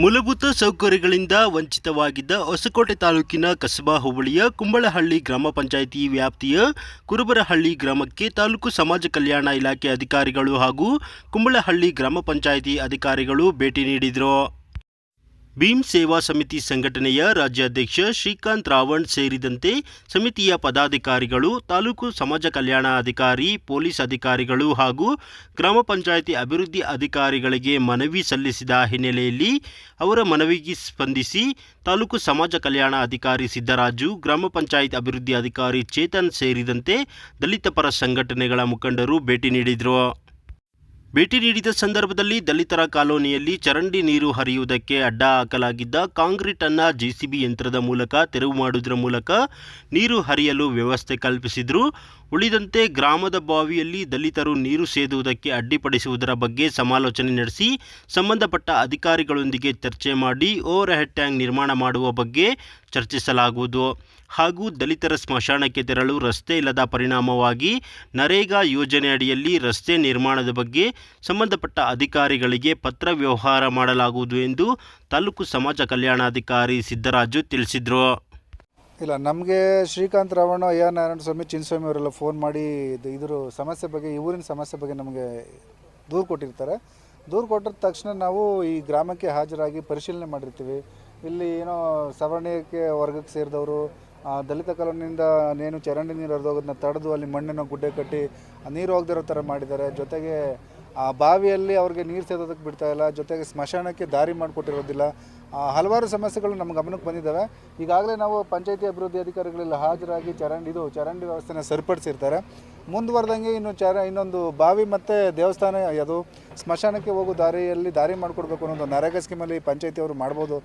ಮೂಲಭೂತ ಸೌಕರ್ಯಗಳಿಂದ ವಂಚಿತವಾಗಿದ್ದ ಹೊಸಕೋಟೆ ತಾಲೂಕಿನ ಕಸಬಾ ಹೋಬಳಿಯ ಕುಂಬಳಹಳ್ಳಿ ಗ್ರಾಮ ಪಂಚಾಯಿತಿ ವ್ಯಾಪ್ತಿಯ ಕುರುಬರಹಳ್ಳಿ ಗ್ರಾಮಕ್ಕೆ ತಾಲೂಕು ಸಮಾಜ ಕಲ್ಯಾಣ ಇಲಾಖೆ ಅಧಿಕಾರಿಗಳು ಹಾಗೂ ಕುಂಬಳಹಳ್ಳಿ ಗ್ರಾಮ ಪಂಚಾಯಿತಿ ಅಧಿಕಾರಿಗಳು ಭೇಟಿ ನೀಡಿದರು. ಭೀಮ್ ಸೇವಾ ಸಮಿತಿ ಸಂಘಟನೆಯ ರಾಜ್ಯಾಧ್ಯಕ್ಷ ಶ್ರೀಕಾಂತ್ ರಾವಣ್ ಸೇರಿದಂತೆ ಸಮಿತಿಯ ಪದಾಧಿಕಾರಿಗಳು, ತಾಲೂಕು ಸಮಾಜ ಕಲ್ಯಾಣ ಅಧಿಕಾರಿ, ಪೊಲೀಸ್ ಅಧಿಕಾರಿಗಳು ಹಾಗೂ ಗ್ರಾಮ ಪಂಚಾಯಿತಿ ಅಭಿವೃದ್ಧಿ ಅಧಿಕಾರಿಗಳಿಗೆ ಮನವಿ ಸಲ್ಲಿಸಿದ ಹಿನ್ನೆಲೆಯಲ್ಲಿ ಅವರ ಮನವಿಗೆ ಸ್ಪಂದಿಸಿ ತಾಲೂಕು ಸಮಾಜ ಕಲ್ಯಾಣ ಅಧಿಕಾರಿ ಸಿದ್ದರಾಜು, ಗ್ರಾಮ ಪಂಚಾಯತ್ ಅಭಿವೃದ್ಧಿ ಅಧಿಕಾರಿ ಚೇತನ್ ಸೇರಿದಂತೆ ದಲಿತ ಪರ ಸಂಘಟನೆಗಳ ಮುಖಂಡರು ಭೇಟಿ ನೀಡಿದರು. ಭೇಟಿ ನೀಡಿದ ಸಂದರ್ಭದಲ್ಲಿ ದಲಿತರ ಕಾಲೋನಿಯಲ್ಲಿ ಚರಂಡಿ ನೀರು ಹರಿಯುವುದಕ್ಕೆ ಅಡ್ಡ ಹಾಕಲಾಗಿದ್ದ ಕಾಂಕ್ರೀಟ್ ಅನ್ನ ಜೆಸಿಬಿ ಯಂತ್ರದ ಮೂಲಕ ತೆರವು ಮಾಡುವುದರ ಮೂಲಕ ನೀರು ಹರಿಯಲು ವ್ಯವಸ್ಥೆ ಕಲ್ಪಿಸಿದ್ರು. ಉಳಿದಂತೆ ಗ್ರಾಮದ ಬಾವಿಯಲ್ಲಿ ದಲಿತರು ನೀರು ಸೇದುವುದಕ್ಕೆ ಅಡ್ಡಿಪಡಿಸುವುದರ ಬಗ್ಗೆ ಸಮಾಲೋಚನೆ ನಡೆಸಿ ಸಂಬಂಧಪಟ್ಟ ಅಧಿಕಾರಿಗಳೊಂದಿಗೆ ಚರ್ಚೆ ಮಾಡಿ ಓವರ್ ಹೆಡ್ ಟ್ಯಾಂಕ್ ನಿರ್ಮಾಣ ಮಾಡುವ ಬಗ್ಗೆ ಚರ್ಚಿಸಲಾಗುವುದು. ಹಾಗೂ ದಲಿತರ ಸ್ಮಶಾನಕ್ಕೆ ತೆರಳು ರಸ್ತೆ ಇಲ್ಲದ ಪರಿಣಾಮವಾಗಿ ನರೇಗಾ ಯೋಜನೆ ಅಡಿಯಲ್ಲಿ ರಸ್ತೆ ನಿರ್ಮಾಣದ ಬಗ್ಗೆ ಸಂಬಂಧಪಟ್ಟ ಅಧಿಕಾರಿಗಳಿಗೆ ಪತ್ರ ವ್ಯವಹಾರ ಮಾಡಲಾಗುವುದು ಎಂದು ತಾಲೂಕು ಸಮಾಜ ಕಲ್ಯಾಣಾಧಿಕಾರಿ ಸಿದ್ದರಾಜು ತಿಳಿಸಿದರು. ಇಲ್ಲ, ನಮಗೆ ಶ್ರೀಕಾಂತ್ ರಾವಣ ಅಯ್ಯ ನಾರಾಯಣ ಸ್ವಾಮಿ, ಚಿನ್ನಸ್ವಾಮಿ ಅವರೆಲ್ಲ ಫೋನ್ ಮಾಡಿ ಇದು ಇದ್ರ ಸಮಸ್ಯೆ ಬಗ್ಗೆ ಈ ಊರಿನ ಸಮಸ್ಯೆ ಬಗ್ಗೆ ನಮಗೆ ದೂರು ಕೊಟ್ಟಿರ್ತಾರೆ. ದೂರು ಕೊಟ್ಟಿದ ತಕ್ಷಣ ನಾವು ಈ ಗ್ರಾಮಕ್ಕೆ ಹಾಜರಾಗಿ ಪರಿಶೀಲನೆ ಮಾಡಿರ್ತೀವಿ. ಇಲ್ಲಿ ಏನೋ ಸವರ್ಣೀಯಕ್ಕೆ ವರ್ಗಕ್ಕೆ ಸೇರಿದವರು ದಲಿತ ಕಾಲೋನಿಯಿಂದ ನೇನು ಚರಂಡಿ ನೀರು ಹರಿದೋಗೋದನ್ನ ತಡೆದು ಅಲ್ಲಿ ಮಣ್ಣಿನ ಗುಡ್ಡೆ ಕಟ್ಟಿ ನೀರು ಹೋಗದಿರೋ ಥರ ಮಾಡಿದ್ದಾರೆ. ಜೊತೆಗೆ, ಆ, ಬಾವಿಯಲ್ಲಿ ಅವ್ರಿಗೆ ನೀರು ಸೇದೋದಕ್ಕೆ ಬಿಡ್ತಾಯಿಲ್ಲ ಜೊತೆಗೆ ಸ್ಮಶಾನಕ್ಕೆ ದಾರಿ ಮಾಡಿಕೊಟ್ಟಿರೋದಿಲ್ಲ. ಹಲವಾರು ಸಮಸ್ಯೆಗಳು ನಮ್ಮ ಗಮನಕ್ಕೆ ಬಂದಿದ್ದಾವೆ. ಈಗಾಗಲೇ ನಾವು ಪಂಚಾಯತಿ ಅಭಿವೃದ್ಧಿ ಅಧಿಕಾರಿಗಳೆಲ್ಲ ಹಾಜರಾಗಿ ಚರಂಡಿ, ಇದು ಚರಂಡಿ ವ್ಯವಸ್ಥೆನ ಸರಿಪಡಿಸಿರ್ತಾರೆ. ಮುಂದುವರೆದಂಗೆ ಇನ್ನು ಚರ, ಇನ್ನೊಂದು ಬಾವಿ ಮತ್ತು ದೇವಸ್ಥಾನ, ಅದು ಸ್ಮಶಾನಕ್ಕೆ ಹೋಗೋ ದಾರಿಯಲ್ಲಿ ದಾರಿ ಮಾಡಿಕೊಡ್ಬೇಕು ಅನ್ನೋದು ನರೇಗಾ ಸ್ಕೀಮಲ್ಲಿ ಪಂಚಾಯತಿಯವರು ಮಾಡ್ಬೋದು.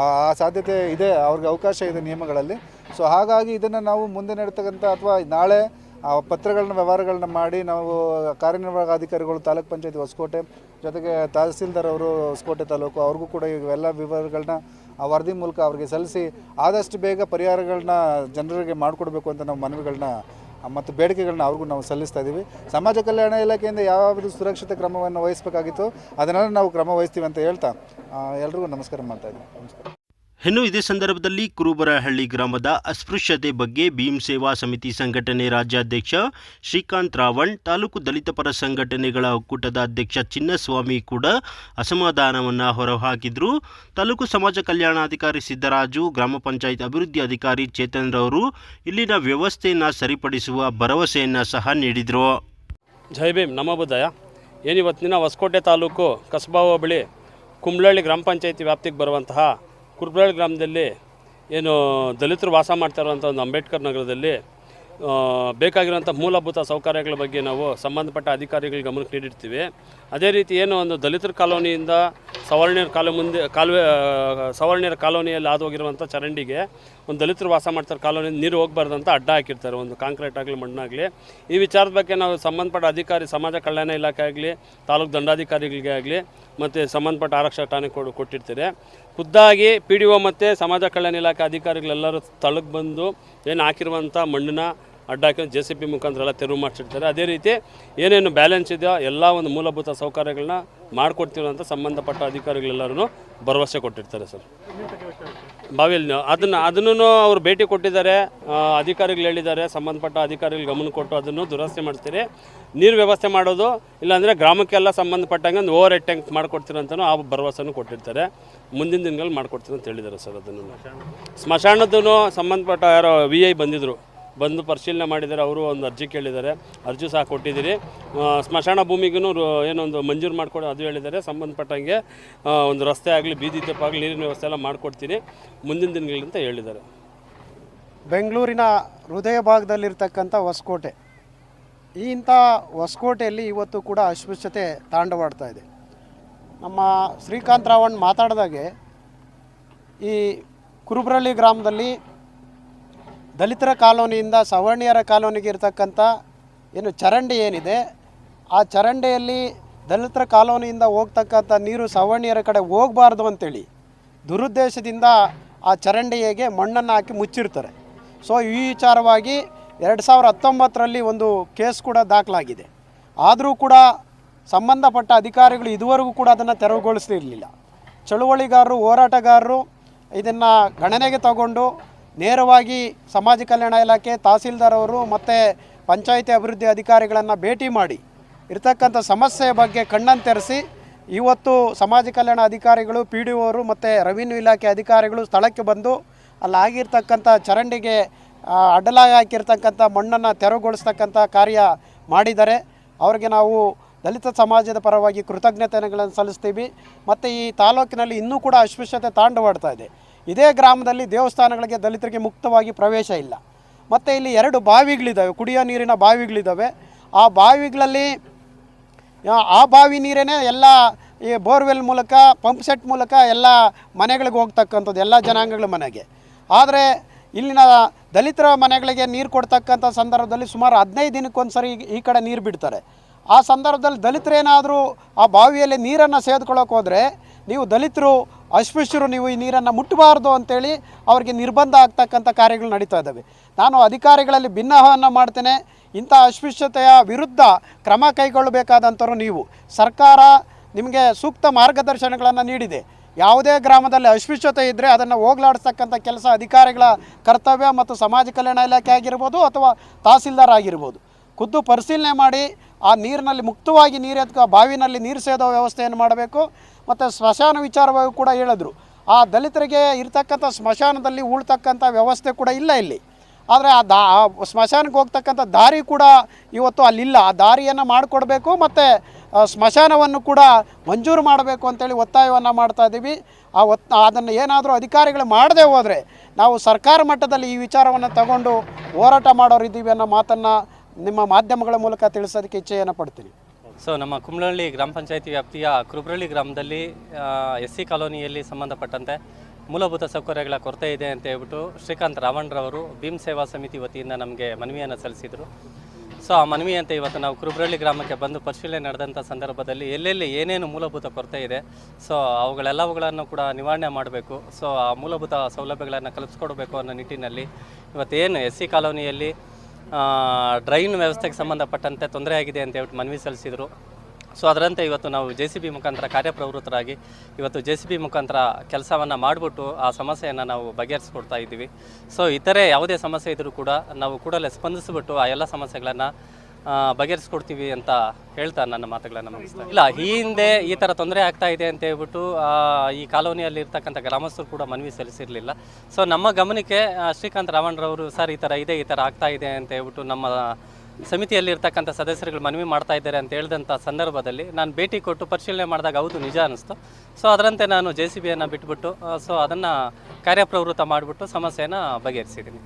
ಆ ಸಾಧ್ಯತೆ ಇದೆ, ಅವ್ರಿಗೆ ಅವಕಾಶ ಇದೆ ನಿಯಮಗಳಲ್ಲಿ. ಸೊ ಹಾಗಾಗಿ ಇದನ್ನು ನಾವು ಮುಂದೆ ನಡೀತಕ್ಕಂಥ ಅಥವಾ ನಾಳೆ ಆ ಪತ್ರಗಳನ್ನ, ವ್ಯವಹಾರಗಳನ್ನ ಮಾಡಿ ನಾವು ಕಾರ್ಯನಿರ್ವಾಹಕ ಅಧಿಕಾರಿಗಳು, ತಾಲೂಕ್ ಪಂಚಾಯತಿ ಹೊಸಕೋಟೆ ಜೊತೆಗೆ ತಹಸೀಲ್ದಾರ್ ಅವರು ಹೊಸಕೋಟೆ ತಾಲೂಕು, ಅವ್ರಿಗೂ ಕೂಡ ಇವೆಲ್ಲ ವಿವರಗಳನ್ನ ಆ ವರದಿ ಮೂಲಕ ಅವ್ರಿಗೆ ಸಲ್ಲಿಸಿ ಆದಷ್ಟು ಬೇಗ ಪರಿಹಾರಗಳನ್ನ ಜನರಿಗೆ ಮಾಡಿಕೊಡ್ಬೇಕು ಅಂತ ನಾವು ಮನವಿಗಳನ್ನ ಮತ್ತು ಬೇಡಿಕೆಗಳನ್ನ ಅವ್ರಿಗೂ ನಾವು ಸಲ್ಲಿಸ್ತಾ ಇದ್ದೀವಿ. ಸಮಾಜ ಕಲ್ಯಾಣ ಇಲಾಖೆಯಿಂದ ಯಾವ ಸುರಕ್ಷತೆ ಕ್ರಮವನ್ನು ವಹಿಸಬೇಕಾಗಿತ್ತು. ಅದನ್ನೆಲ್ಲ ನಾವು ಕ್ರಮ ವಹಿಸ್ತೀವಿ ಅಂತ ಹೇಳ್ತಾ ಎಲ್ರಿಗೂ ನಮಸ್ಕಾರ ಮಾಡ್ತಾ ಇದ್ದೀವಿ ನಮಸ್ಕಾರ. ಇನ್ನು ಇದೇ ಸಂದರ್ಭದಲ್ಲಿ ಕುರುಬರಹಳ್ಳಿ ಗ್ರಾಮದ ಅಸ್ಪೃಶ್ಯತೆ ಬಗ್ಗೆ ಭೀಮ್ ಸೇವಾ ಸಮಿತಿ ಸಂಘಟನೆ ರಾಜ್ಯಾಧ್ಯಕ್ಷ ಶ್ರೀಕಾಂತ್ ರಾವಣ್ ತಾಲೂಕು ದಲಿತ ಪರ ಸಂಘಟನೆಗಳ ಒಕ್ಕೂಟದ ಅಧ್ಯಕ್ಷ ಚಿನ್ನಸ್ವಾಮಿ ಕೂಡ ಅಸಮಾಧಾನವನ್ನು ಹೊರಹಾಕಿದ್ರು. ತಾಲೂಕು ಸಮಾಜ ಕಲ್ಯಾಣಾಧಿಕಾರಿ ಸಿದ್ದರಾಜು, ಗ್ರಾಮ ಪಂಚಾಯತ್ ಅಭಿವೃದ್ಧಿ ಅಧಿಕಾರಿ ಚೇತನ್ ರವರು ಇಲ್ಲಿನ ವ್ಯವಸ್ಥೆಯನ್ನು ಸರಿಪಡಿಸುವ ಭರವಸೆಯನ್ನು ಸಹ ನೀಡಿದರು. ಜೈ ಭೀಮ್ ನಮ ಬುದ್ಧಯ ಏನಿವತ್ತಿನ ಹೊಸಕೋಟೆ ತಾಲೂಕು ಕಸಬಾ ಹೋಬಳಿ ಕುಂಬಳಳ್ಳಿ ಗ್ರಾಮ ಪಂಚಾಯತಿ ವ್ಯಾಪ್ತಿಗೆ ಬರುವಂತಹ ಕುರ್ಬಳಳ್ಳಿ ಗ್ರಾಮದಲ್ಲಿ ಏನು ದಲಿತರು ವಾಸ ಮಾಡ್ತಾ ಇರುವಂಥ ಒಂದು ಅಂಬೇಡ್ಕರ್ ನಗರದಲ್ಲಿ ಬೇಕಾಗಿರುವಂಥ ಮೂಲಭೂತ ಸೌಕರ್ಯಗಳ ಬಗ್ಗೆ ನಾವು ಸಂಬಂಧಪಟ್ಟ ಅಧಿಕಾರಿಗಳಿಗೆ ಗಮನಕ್ಕೆ ನೀಡಿರ್ತೀವಿ. ಅದೇ ರೀತಿ ಏನು ಒಂದು ದಲಿತರ ಕಾಲೋನಿಯಿಂದ ಸವರ್ಣೀಯರ ಕಾಲು ಮುಂದೆ, ಕಾಲುವೆ ಸವರ್ಣಿಯರ ಕಾಲೋನಿಯಲ್ಲಿ ಹಾದು ಹೋಗಿರುವಂಥ ಚರಂಡಿಗೆ ಒಂದು ದಲಿತರು ವಾಸ ಮಾಡ್ತಾರೆ, ಕಾಲೋನಿ ನೀರು ಹೋಗಬಾರ್ದು ಅಂತ ಅಡ್ಡ ಹಾಕಿರ್ತಾರೆ, ಒಂದು ಕಾಂಕ್ರೀಟ್ ಆಗಲಿ, ಮಣ್ಣಾಗಲಿ. ಈ ವಿಚಾರದ ಬಗ್ಗೆ ನಾವು ಸಂಬಂಧಪಟ್ಟ ಅಧಿಕಾರಿ, ಸಮಾಜ ಕಲ್ಯಾಣ ಇಲಾಖೆ ಆಗಲಿ, ತಾಲೂಕು ದಂಡಾಧಿಕಾರಿಗಳಿಗೆ ಆಗಲಿ, ಮತ್ತು ಸಂಬಂಧಪಟ್ಟ ಆರಕ್ಷಕ ಠಾಣೆ ಕೊಡು, ಕೊಟ್ಟಿರ್ತಾರೆ. ಖುದ್ದಾಗಿ ಪಿ ಡಿ ಒ ಮತ್ತು ಸಮಾಜ ಕಲ್ಯಾಣ ಇಲಾಖೆ ಅಧಿಕಾರಿಗಳೆಲ್ಲರೂ ಸ್ಥಳಕ್ಕೆ ಬಂದು ಏನು ಹಾಕಿರುವಂಥ ಮಣ್ಣನ್ನ ಅಡ್ಡ ಹಾಕಿ ಜೆ ಸಿ ಪಿ ಮುಖಾಂತರ ಎಲ್ಲ ತೆರವು ಮಾಡಿಸಿರ್ತಾರೆ. ಅದೇ ರೀತಿ ಏನೇನು ಬ್ಯಾಲೆನ್ಸ್ ಇದೆಯೋ ಎಲ್ಲ ಒಂದು ಮೂಲಭೂತ ಸೌಕರ್ಯಗಳನ್ನ ಮಾಡಿಕೊಡ್ತೀವಿ ಅಂತ ಸಂಬಂಧಪಟ್ಟ ಅಧಿಕಾರಿಗಳೆಲ್ಲರೂ ಭರವಸೆ ಕೊಟ್ಟಿರ್ತಾರೆ ಸರ್. ಬಾವಿಯಲ್ಲಿ ಅದನ್ನು ಅದನ್ನು ಅವರು ಭೇಟಿ ಕೊಟ್ಟಿದ್ದಾರೆ. ಅಧಿಕಾರಿಗಳು ಹೇಳಿದ್ದಾರೆ. ಸಂಬಂಧಪಟ್ಟ ಅಧಿಕಾರಿಗಳು ಗಮನ ಕೊಟ್ಟು ಅದನ್ನು ದುರಸ್ತಿ ಮಾಡ್ತೀರಿ ನೀರು ವ್ಯವಸ್ಥೆ ಮಾಡೋದು, ಇಲ್ಲಾಂದರೆ ಗ್ರಾಮಕ್ಕೆಲ್ಲ ಸಂಬಂಧಪಟ್ಟಂಗೆ ಒಂದು ಓವರ್ ಹೆಡ್ ಟ್ಯಾಂಕ್ ಮಾಡಿಕೊಡ್ತೀರ ಅಂತಲೂ ಆ ಭರವಸೆನೂ ಕೊಟ್ಟಿರ್ತಾರೆ. ಮುಂದಿನ ದಿನಗಳಲ್ಲಿ ಮಾಡಿಕೊಡ್ತೀನಿ ಅಂತ ಹೇಳಿದ್ದಾರೆ ಸರ್ ಅದನ್ನು. ಸ್ಮಶಾನದೂ ಸಂಬಂಧಪಟ್ಟ ಯಾರೋ ವಿ ಐ ಬಂದಿದ್ದರು ಬಂದು ಪರಿಶೀಲನೆ ಮಾಡಿದ್ದಾರೆ, ಅವರು ಒಂದು ಅರ್ಜಿ ಕೇಳಿದ್ದಾರೆ. ಅರ್ಜಿ ಸಹ ಕೊಟ್ಟಿದ್ದೀರಿ. ಸ್ಮಶಾನ ಭೂಮಿಗೂ ಏನೊಂದು ಮಂಜೂರು ಮಾಡಿಕೊಡು, ಅದು ಹೇಳಿದ್ದಾರೆ. ಸಂಬಂಧಪಟ್ಟಂಗೆ ಒಂದು ರಸ್ತೆ ಆಗಲಿ, ಬೀದಿ ತಪ್ಪಾಗಲಿ ನೀರಿನ ವ್ಯವಸ್ಥೆ ಎಲ್ಲ ಮಾಡಿಕೊಡ್ತೀನಿ. ಮುಂದಿನ ದಿನಗಳಿಂದ ಹೇಳಿದ್ದಾರೆ. ಬೆಂಗಳೂರಿನ ಹೃದಯ ಭಾಗದಲ್ಲಿರ್ತಕ್ಕಂಥ ಹೊಸಕೋಟೆ. ಈ ಇಂಥ ಹೊಸಕೋಟೆಯಲ್ಲಿ ಇವತ್ತು ಕೂಡ ಅಸ್ಪೃಶ್ಯತೆ ತಾಂಡವಾಡ್ತಾ ಇದೆ. ನಮ್ಮ ಶ್ರೀಕಾಂತ್ ರಾವಣ್ ಮಾತಾಡಿದಾಗೆ ಈ ಕುರುಬ್ರಳ್ಳಿ ಗ್ರಾಮದಲ್ಲಿ ದಲಿತರ ಕಾಲೋನಿಯಿಂದ ಸವರ್ಣೀಯರ ಕಾಲೋನಿಗೆ ಇರತಕ್ಕಂಥ ಏನು ಚರಂಡಿ ಏನಿದೆ, ಆ ಚರಂಡಿಯಲ್ಲಿ ದಲಿತರ ಕಾಲೋನಿಯಿಂದ ಹೋಗ್ತಕ್ಕಂಥ ನೀರು ಸವರ್ಣೀಯರ ಕಡೆ ಹೋಗಬಾರ್ದು ಅಂತೇಳಿ ದುರುದ್ದೇಶದಿಂದ ಆ ಚರಂಡಿಗೆ ಮಣ್ಣನ್ನು ಹಾಕಿ ಮುಚ್ಚಿರ್ತಾರೆ. ಸೊ, ಈ ವಿಚಾರವಾಗಿ ಎರಡು ಸಾವಿರ ಹತ್ತೊಂಬತ್ತರಲ್ಲಿ ಒಂದು ಕೇಸ್ ಕೂಡ ದಾಖಲಾಗಿದೆ. ಆದರೂ ಕೂಡ ಸಂಬಂಧಪಟ್ಟ ಅಧಿಕಾರಿಗಳು ಇದುವರೆಗೂ ಕೂಡ ಅದನ್ನು ತೆರವುಗೊಳಿಸಿರಲಿಲ್ಲ ಚಳುವಳಿಗಾರರು, ಹೋರಾಟಗಾರರು ಇದನ್ನು ಗಣನೆಗೆ ತಗೊಂಡು ನೇರವಾಗಿ ಸಮಾಜ ಕಲ್ಯಾಣ ಇಲಾಖೆ ತಹಸೀಲ್ದಾರ್ ಅವರು ಮತ್ತು ಪಂಚಾಯಿತಿ ಅಭಿವೃದ್ಧಿ ಅಧಿಕಾರಿಗಳನ್ನು ಭೇಟಿ ಮಾಡಿ ಇರ್ತಕ್ಕಂಥ ಸಮಸ್ಯೆಯ ಬಗ್ಗೆ ಕಣ್ಣನ್ನು ತೆರೆಸಿ ಇವತ್ತು ಸಮಾಜ ಕಲ್ಯಾಣ ಅಧಿಕಾರಿಗಳು, ಪಿ ಡಿ ಒರು ಮತ್ತು ರೆವಿನ್ಯೂ ಇಲಾಖೆ ಅಧಿಕಾರಿಗಳು ಸ್ಥಳಕ್ಕೆ ಬಂದು ಅಲ್ಲಿ ಆಗಿರ್ತಕ್ಕಂಥ ಚರಂಡಿಗೆ ಅಡ್ಡಲಾಗಿ ಹಾಕಿರ್ತಕ್ಕಂಥ ಮಣ್ಣನ್ನು ತೆರವುಗೊಳಿಸ್ತಕ್ಕಂಥ ಕಾರ್ಯ ಮಾಡಿದ್ದಾರೆ ಅವರಿಗೆ ನಾವು ದಲಿತ ಸಮಾಜದ ಪರವಾಗಿ ಕೃತಜ್ಞತೆಗಳನ್ನು ಸಲ್ಲಿಸ್ತೀವಿ. ಮತ್ತು ಈ ತಾಲೂಕಿನಲ್ಲಿ ಇನ್ನೂ ಕೂಡ ಅಸ್ಪೃಶ್ಯತೆ ತಾಂಡವಾಡ್ತಾ ಇದೆ. ಇದೇ ಗ್ರಾಮದಲ್ಲಿ ದೇವಸ್ಥಾನಗಳಿಗೆ ದಲಿತರಿಗೆ ಮುಕ್ತವಾಗಿ ಪ್ರವೇಶ ಇಲ್ಲ. ಮತ್ತು ಇಲ್ಲಿ ಎರಡು ಬಾವಿಗಳಿದ್ದಾವೆ, ಕುಡಿಯೋ ನೀರಿನ ಬಾವಿಗಳಿದ್ದಾವೆ. ಆ ಬಾವಿಗಳಲ್ಲಿ, ಆ ಬಾವಿ ನೀರೇ ಎಲ್ಲ ಈ ಬೋರ್ವೆಲ್ ಮೂಲಕ, ಪಂಪ್ ಸೆಟ್ ಮೂಲಕ ಎಲ್ಲ ಮನೆಗಳಿಗೆ ಹೋಗ್ತಕ್ಕಂಥದ್ದು, ಎಲ್ಲ ಜನಾಂಗಗಳ ಮನೆಗೆ. ಆದರೆ ಇಲ್ಲಿನ ದಲಿತರ ಮನೆಗಳಿಗೆ ನೀರು ಕೊಡ್ತಕ್ಕಂಥ ಸಂದರ್ಭದಲ್ಲಿ ಸುಮಾರು ಹದಿನೈದು ದಿನಕ್ಕೊಂದು ಸರಿ ಈ ಕಡೆ ನೀರು ಬಿಡ್ತಾರೆ. ಆ ಸಂದರ್ಭದಲ್ಲಿ ದಲಿತರೇನಾದರೂ ಆ ಬಾವಿಯಲ್ಲಿ ನೀರನ್ನು ಸೇದ್ಕೊಳ್ಳೋಕೆ ಹೋದರೆ, ನೀವು ದಲಿತರು ಅಸ್ಪೃಶ್ಯರು ನೀವು ಈ ನೀರನ್ನು ಮುಟ್ಟಬಾರ್ದು ಅಂತೇಳಿ ಅವರಿಗೆ ನಿರ್ಬಂಧ ಆಗ್ತಕ್ಕಂಥ ಕಾರ್ಯಗಳು ನಡೀತಾ ಇದ್ದಾವೆ. ನಾನು ಅಧಿಕಾರಿಗಳಲ್ಲಿ ಭಿನ್ನವನ್ನು ಮಾಡ್ತೇನೆ. ಇಂಥ ಅಸ್ಪೃಶ್ಯತೆಯ ವಿರುದ್ಧ ಕ್ರಮ ಕೈಗೊಳ್ಳಬೇಕಾದಂಥವ್ರು ನೀವು. ಸರ್ಕಾರ ನಿಮಗೆ ಸೂಕ್ತ ಮಾರ್ಗದರ್ಶನಗಳನ್ನು ನೀಡಿದೆ. ಯಾವುದೇ ಗ್ರಾಮದಲ್ಲಿ ಅಸ್ಪೃಶ್ಯತೆ ಇದ್ದರೆ ಅದನ್ನು ಹೋಗ್ಲಾಡಿಸ್ತಕ್ಕಂಥ ಕೆಲಸ ಅಧಿಕಾರಿಗಳ ಕರ್ತವ್ಯ ಮತ್ತು ಸಮಾಜ ಕಲ್ಯಾಣ ಇಲಾಖೆ ಆಗಿರ್ಬೋದು ಅಥವಾ ತಹಸೀಲ್ದಾರ್ ಆಗಿರ್ಬೋದು. ಖುದ್ದು ಪರಿಶೀಲನೆ ಮಾಡಿ ಆ ನೀರಿನಲ್ಲಿ ಮುಕ್ತವಾಗಿ ನೀರು ಬಾವಿನಲ್ಲಿ ನೀರು ಸೇದೋ ವ್ಯವಸ್ಥೆಯನ್ನು ಮಾಡಬೇಕು. ಮತ್ತು ಸ್ಮಶಾನ ವಿಚಾರವಾಗಿ ಕೂಡ ಹೇಳಿದ್ರು. ಆ ದಲಿತರಿಗೆ ಇರ್ತಕ್ಕಂಥ ಸ್ಮಶಾನದಲ್ಲಿ ಉಳ್ತಕ್ಕಂಥ ವ್ಯವಸ್ಥೆ ಕೂಡ ಇಲ್ಲ ಇಲ್ಲಿ. ಆದರೆ ಆ ದಾ ಸ್ಮಶಾನಕ್ಕೆ ಹೋಗ್ತಕ್ಕಂಥ ದಾರಿ ಕೂಡ ಇವತ್ತು ಅಲ್ಲಿಲ್ಲ. ಆ ದಾರಿಯನ್ನು ಮಾಡಿಕೊಡ್ಬೇಕು ಮತ್ತು ಸ್ಮಶಾನವನ್ನು ಕೂಡ ಮಂಜೂರು ಮಾಡಬೇಕು ಅಂತೇಳಿ ಒತ್ತಾಯವನ್ನು ಮಾಡ್ತಾ ಇದ್ದೀವಿ ಆ ಒತ್, ಅದನ್ನು ಏನಾದರೂ ಅಧಿಕಾರಿಗಳು ಮಾಡದೆ ಹೋದರೆ ನಾವು ಸರ್ಕಾರ ಮಟ್ಟದಲ್ಲಿ ಈ ವಿಚಾರವನ್ನು ತಗೊಂಡು ಹೋರಾಟ ಮಾಡೋರಿದ್ದೀವಿ ಅನ್ನೋ ಮಾತನ್ನು ನಿಮ್ಮ ಮಾಧ್ಯಮಗಳ ಮೂಲಕ ತಿಳಿಸೋದಕ್ಕೆ ಇಚ್ಛೆಯನ್ನು ಪಡ್ತೀನಿ. ಸೊ ನಮ್ಮ ಕುಂಬಳಹಳ್ಳಿ ಗ್ರಾಮ ಪಂಚಾಯತಿ ವ್ಯಾಪ್ತಿಯ ಕುರುಬ್ರಳ್ಳಿ ಗ್ರಾಮದಲ್ಲಿ ಎಸ್ ಸಿ ಕಾಲೋನಿಯಲ್ಲಿ ಸಂಬಂಧಪಟ್ಟಂತೆ ಮೂಲಭೂತ ಸೌಕರ್ಯಗಳ ಕೊರತೆ ಇದೆ ಅಂತ ಹೇಳ್ಬಿಟ್ಟು ಶ್ರೀಕಾಂತ್ ರಾವಣ್ರವರು ಭೀಮ್ ಸೇವಾ ಸಮಿತಿ ವತಿಯಿಂದ ನಮಗೆ ಮನವಿಯನ್ನು ಸಲ್ಲಿಸಿದರು. ಸೊ ಆ ಮನವಿ ಅಂತ ಇವತ್ತು ನಾವು ಕುರುಬ್ರಳ್ಳಿ ಗ್ರಾಮಕ್ಕೆ ಬಂದು ಪರಿಶೀಲನೆ ನಡೆದಂಥ ಸಂದರ್ಭದಲ್ಲಿ ಎಲ್ಲೆಲ್ಲಿ ಏನೇನು ಮೂಲಭೂತ ಕೊರತೆ ಇದೆ ಸೊ ಅವುಗಳೆಲ್ಲವುಗಳನ್ನು ಕೂಡ ನಿವಾರಣೆ ಮಾಡಬೇಕು. ಸೊ ಆ ಮೂಲಭೂತ ಸೌಲಭ್ಯಗಳನ್ನು ಕಲ್ಪಿಸ್ಕೊಡ್ಬೇಕು ಅನ್ನೋ ನಿಟ್ಟಿನಲ್ಲಿ ಇವತ್ತೇನು ಎಸ್ ಸಿ ಕಾಲೋನಿಯಲ್ಲಿ ಡ್ರೈನ್ ವ್ಯವಸ್ಥೆಗೆ ಸಂಬಂಧಪಟ್ಟಂತೆ ತೊಂದರೆ ಆಗಿದೆ ಅಂತ ಹೇಳ್ಬಿಟ್ಟು ಮನವಿ ಸಲ್ಲಿಸಿದರು. ಸೊ ಅದರಂತೆ ಇವತ್ತು ನಾವು ಜೆ ಸಿ ಬಿ ಮುಖಾಂತರ ಕಾರ್ಯಪ್ರವೃತ್ತರಾಗಿ ಇವತ್ತು ಜೆ ಸಿ ಬಿ ಮುಖಾಂತರ ಕೆಲಸವನ್ನು ಮಾಡಿಬಿಟ್ಟು ಆ ಸಮಸ್ಯೆಯನ್ನು ನಾವು ಬಗೆಹರಿಸ್ಕೊಡ್ತಾ ಇದ್ದೀವಿ. ಸೊ ಇತರೆ ಯಾವುದೇ ಸಮಸ್ಯೆ ಇದ್ದರೂ ಕೂಡ ನಾವು ಕೂಡಲೇ ಸ್ಪಂದಿಸಿಬಿಟ್ಟು ಆ ಎಲ್ಲ ಸಮಸ್ಯೆಗಳನ್ನು ಬಗೆಹರಿಸ್ಕೊಡ್ತೀವಿ ಅಂತ ಹೇಳ್ತಾ ನನ್ನ ಮಾತುಗಳನ್ನು ಮುಗಿಸ್ತಾ ಇಲ್ಲ. ಈ ಹಿಂದೆ ಈ ಥರ ತೊಂದರೆ ಆಗ್ತಾ ಇದೆ ಅಂತ ಹೇಳ್ಬಿಟ್ಟು ಈ ಕಾಲೋನಿಯಲ್ಲಿ ಇರ್ತಕ್ಕಂಥ ಗ್ರಾಮಸ್ಥರು ಕೂಡ ಮನವಿ ಸಲ್ಲಿಸಿರಲಿಲ್ಲ. ಸೊ ನಮ್ಮ ಗಮನಕ್ಕೆ ಶ್ರೀಕಾಂತ್ ರಾವಣ್ರವರು ಸರ್, ಈ ಥರ ಇದೆ, ಈ ಥರ ಆಗ್ತಾ ಇದೆ ಅಂತ ಹೇಳ್ಬಿಟ್ಟು ನಮ್ಮ ಸಮಿತಿಯಲ್ಲಿರ್ತಕ್ಕಂಥ ಸದಸ್ಯರುಗಳು ಮನವಿ ಮಾಡ್ತಾ ಇದ್ದಾರೆ ಅಂತ ಹೇಳಿದಂಥ ಸಂದರ್ಭದಲ್ಲಿ ನಾನು ಭೇಟಿ ಕೊಟ್ಟು ಪರಿಶೀಲನೆ ಮಾಡಿದಾಗ ಹೌದು, ನಿಜ ಅನ್ನಿಸ್ತು ಸೊ ಅದರಂತೆ ನಾನು ಜೆ ಸಿ ಬಿಯನ್ನು ಬಿಟ್ಬಿಟ್ಟು ಸೊ ಅದನ್ನು ಕಾರ್ಯಪ್ರವೃತ್ತ ಮಾಡಿಬಿಟ್ಟು ಸಮಸ್ಯೆಯನ್ನು ಬಗೆಹರಿಸಿದ್ದೀನಿ.